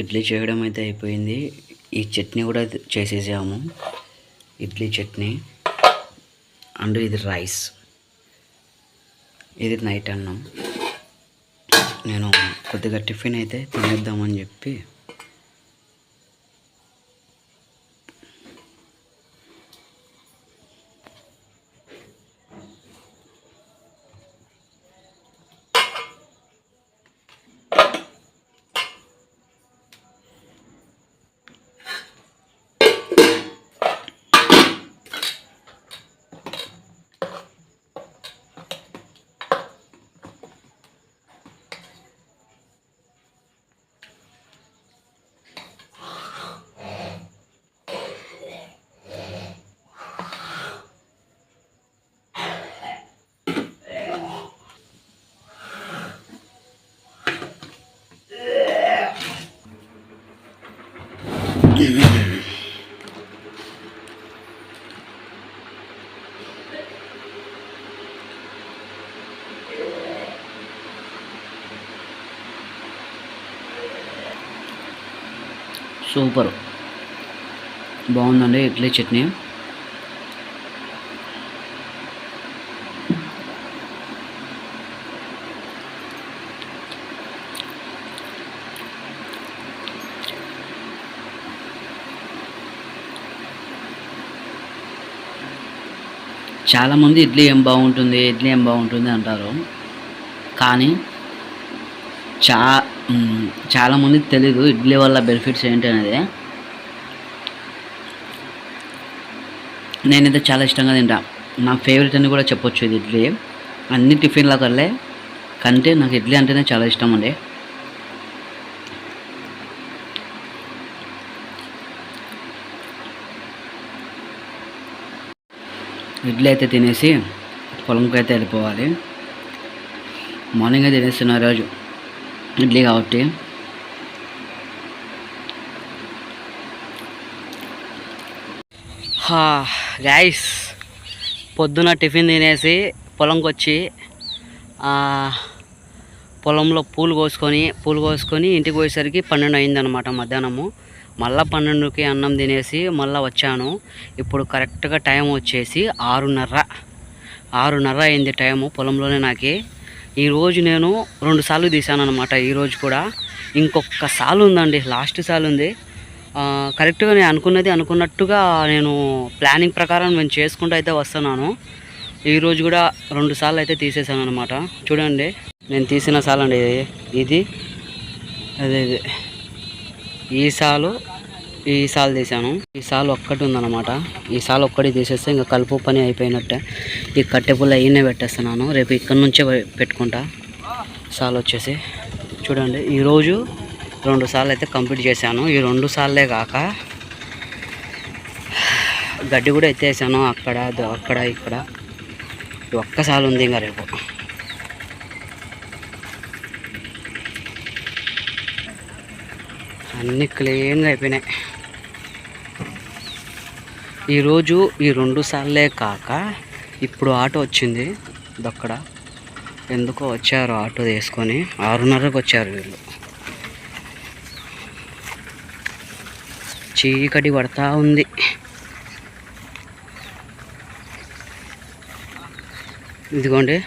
ఇడ్లీ చేయడం అయితే అయిపోయింది. ఈ చట్నీ కూడా చేసేసాము. ఇడ్లీ చట్నీ అండ్ ఇది రైస్. ఇది నైట్ అన్నం. నేను కొద్దిగా టిఫిన్ అయితే తినేద్దామని చెప్పి సూపర్. బాగుందండి ఇడ్లీ చట్నీ. చాలామంది ఇడ్లీ ఏం బాగుంటుంది ఇడ్లీ ఏం బాగుంటుంది అంటారు. కానీ చా చాలామందికి తెలీదు ఇడ్లీ వల్ల బెనిఫిట్స్ ఏంటి అనేది. నేనైతే చాలా ఇష్టంగా తింటా. నా ఫేవరెట్ అని కూడా చెప్పొచ్చు ఇది ఇడ్లీ. అన్ని టిఫిన్ల కల్లే కంటే నాకు ఇడ్లీ అంటేనే చాలా ఇష్టం అండి. ఇడ్లీ అయితే తినేసి పొలంకి అయితే వెళ్ళిపోవాలి. మార్నింగే తినేస్తున్నా రోజు. ఇడ్లీ కాబట్టి. గాయస్ పొద్దున టిఫిన్ తినేసి పొలంకి వచ్చి పొలంలో పూలు కోసుకొని పూలు కోసుకొని ఇంటికి పోయేసరికి పన్నెండు అయిందనమాట మధ్యాహ్నము. మళ్ళీ పన్నెండుకి అన్నం తినేసి మళ్ళీ వచ్చాను. ఇప్పుడు కరెక్ట్గా టైం వచ్చేసి ఆరున్నర. ఆరున్నర అయింది టైము పొలంలోనే నాకు. ఈరోజు నేను రెండు సార్లు తీసాను అనమాట ఈరోజు కూడా. ఇంకొక సాలు ఉందండి లాస్ట్ సాలు ఉంది. కరెక్ట్గా నేను అనుకున్నది అనుకున్నట్టుగా నేను ప్లానింగ్ ప్రకారం నేను చేసుకుంటూ అయితే వస్తున్నాను. ఈరోజు కూడా రెండు సార్లు అయితే తీసేసాను అనమాట చూడండి నేను తీసిన సాల్ అండి ఇది. ఇది అదే. ఇది ఈ సాలు ఈ సాలు తీసాను. ఈ సాల్ ఒక్కటి ఉందన్నమాట. ఈ సాలు ఒక్కటి తీసేస్తే ఇంకా కలుపు పని అయిపోయినట్టే. ఈ కట్టెపుల్ల ఈయనే పెట్టేస్తున్నాను. రేపు ఇక్కడ నుంచే పెట్టుకుంటా. సాల్ వచ్చేసి. చూడండి ఈరోజు రెండు సార్లు అయితే కంప్లీట్ చేశాను. ఈ రెండు సార్లే కాక గడ్డి కూడా ఎత్తేసాను అక్కడ అక్కడ ఇక్కడ. ఒక్కసారి ఉంది ఇంకా రేపు. అన్నీ క్లీన్గా అయిపోయినాయి. ఈరోజు ఈ రెండు సార్లే కాక ఇప్పుడు ఆటో వచ్చింది. దక్కడ ఎందుకో వచ్చారు ఆటో తీసుకొని. ఆరున్నరకు వచ్చారు వీళ్ళు. చీకటి పడతా ఉంది. ఇదిగోండి.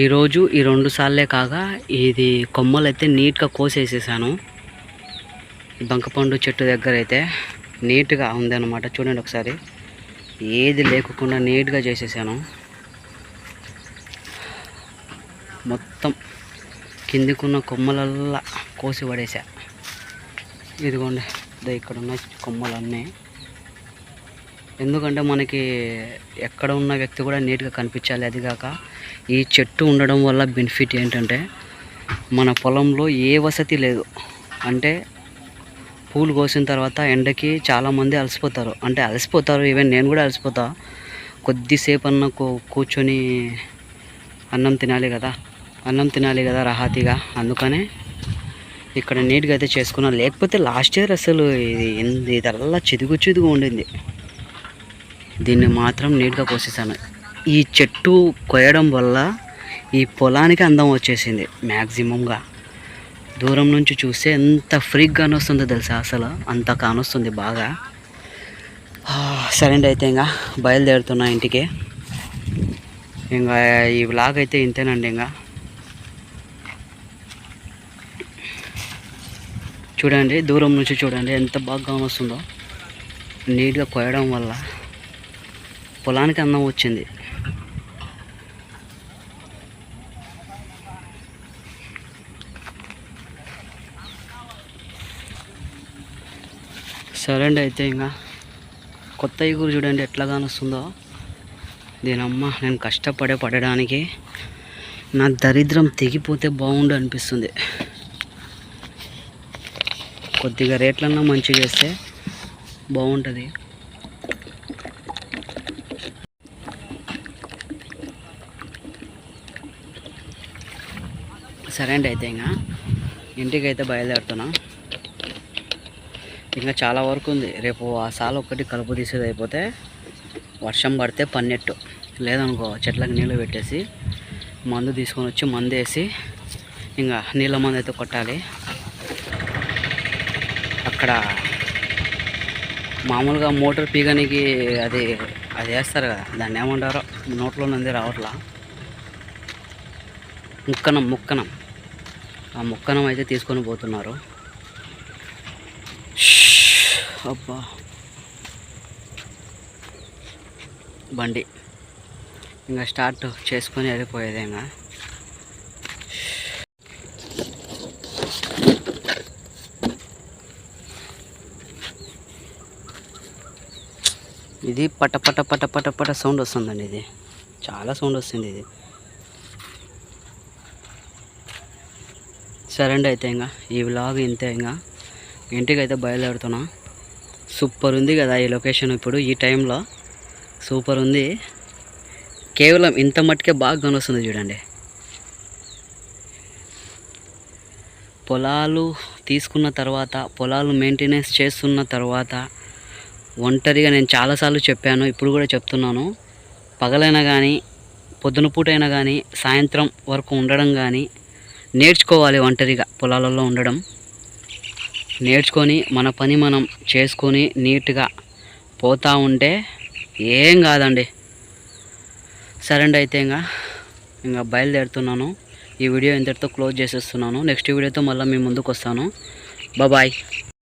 ఈరోజు ఈ రెండు సార్లే కాక ఇది కొమ్మలు అయితే నీట్గా కోసేసేసాను. బంకపండు చెట్టు దగ్గర అయితే నీట్గా ఉందన్నమాట. చూడండి ఒకసారి. ఏది లేకుండా నీట్గా చేసేసాను. మొత్తం కిందికున్న కొమ్మలల్లా కోసి పడేసా. ఇదిగోండి ఇక్కడ ఉన్న కొమ్మలన్నీ. ఎందుకంటే మనకి ఎక్కడ ఉన్న వ్యక్తి కూడా నీట్గా కనిపించాలి అది కాక ఈ చెట్టు ఉండడం వల్ల బెనిఫిట్ ఏంటంటే మన పొలంలో ఏ వసతి లేదు. అంటే పూలు కోసిన తర్వాత ఎండకి చాలామంది అలసిపోతారు. అంటే అలసిపోతారు ఈవెన్ నేను కూడా అలసిపోతా. కొద్దిసేపు అన్న కూర్చొని అన్నం తినాలి కదా. అన్నం తినాలి కదా రహాతీగా. అందుకనే ఇక్కడ నీట్గా అయితే చేసుకున్నా. లేకపోతే లాస్ట్ ఇయర్ అసలు ఇది ఎంత- ఇదల్లా చిదుగు చిదుగు ఉండింది. దీన్ని మాత్రం నీట్గా కోసేసాను. ఈ చెట్టు కొయ్యడం వల్ల ఈ పొలానికి అందం వచ్చేసింది. మ్యాక్సిమంగా దూరం నుంచి చూస్తే ఎంత ఫ్రీగా కానొస్తుందో తెలుసా అసలు? అంత కానొస్తుంది బాగా. సరే అండి అయితే ఇంకా బయలుదేరుతున్నా ఇంటికి. ఇంకా ఈ బ్లాగ్ అయితే ఇంతేనండి ఇంకా. చూడండి దూరం నుంచి చూడండి ఎంత బాగా కానొస్తుందో. నీట్గా కోయడం వల్ల పొలానికి అందం వచ్చింది. సరే అండి అయితే ఇంకా కొత్త ఇగురు చూడండి ఎట్లా కానొస్తుందో. దీనమ్మ నేను కష్టపడే పడడానికి నా దరిద్రం తెగిపోతే బాగుండు అనిపిస్తుంది. కొద్దిగా రేట్లన్నా మంచిగా చేస్తే బాగుంటుంది. సరే అండి అయితే ఇంకా ఇంటికి అయితే బయలుదేరుతున్నా. ఇంకా చాలా వరకు ఉంది. రేపు ఆ సాల ఒక్కటి కలుపు తీసేది అయిపోతే వర్షం పడితే పన్నెట్టు. లేదనుకో చెట్లకు నీళ్ళు పెట్టేసి మందు తీసుకొని వచ్చి మందు వేసి ఇంకా నీళ్ళ మందు అయితే కొట్టాలి. అక్కడ మామూలుగా మోటార్ పీగనికి అది అది వేస్తారు కదా దాన్ని ఏమంటారో నోట్లో నుండి రావట్లా. ముక్కనం ముక్కనం. ఆ ముక్కనం అయితే తీసుకొని పోతున్నారు. అబ్బా. బండి. ఇంకా స్టార్ట్ చేసుకొని వెళ్ళిపోయేది ఇంకా ఇది పట పట పట పట పట సౌండ్ వస్తుందండి ఇది. చాలా సౌండ్ వస్తుంది ఇది. సరే అండి అయితే ఇంకా ఈ వ్లాగ్ ఇంతే ఇంకా. ఇంటికి అయితే బయలుదేరుతున్నా. సూపర్ ఉంది కదా ఈ లొకేషన్ ఇప్పుడు ఈ టైంలో. సూపర్ ఉంది. కేవలం ఇంత మట్టుకే బాగా కనొస్తుంది చూడండి. పొలాలు తీసుకున్న తర్వాత పొలాలు మెయింటెనెన్స్ చేస్తున్న తర్వాత ఒంటరిగా నేను చాలాసార్లు చెప్పాను ఇప్పుడు కూడా చెప్తున్నాను. పగలైనా కానీ పొద్దున పూట అయినా కానీ సాయంత్రం వరకు ఉండడం కానీ నేర్చుకోవాలి ఒంటరిగా పొలాలలో ఉండడం. నేర్చుకొని మన పని మనం చేసుకొని నీట్గా పోతూ ఉంటే ఏం కాదండి. సరే అండి అయితే ఇంకా ఇంకా బయలుదేరుతున్నాను. ఈ వీడియో ఇంతటితో క్లోజ్ చేసేస్తున్నాను. నెక్స్ట్ వీడియోతో మళ్ళీ మీ ముందుకు వస్తాను బాయ్.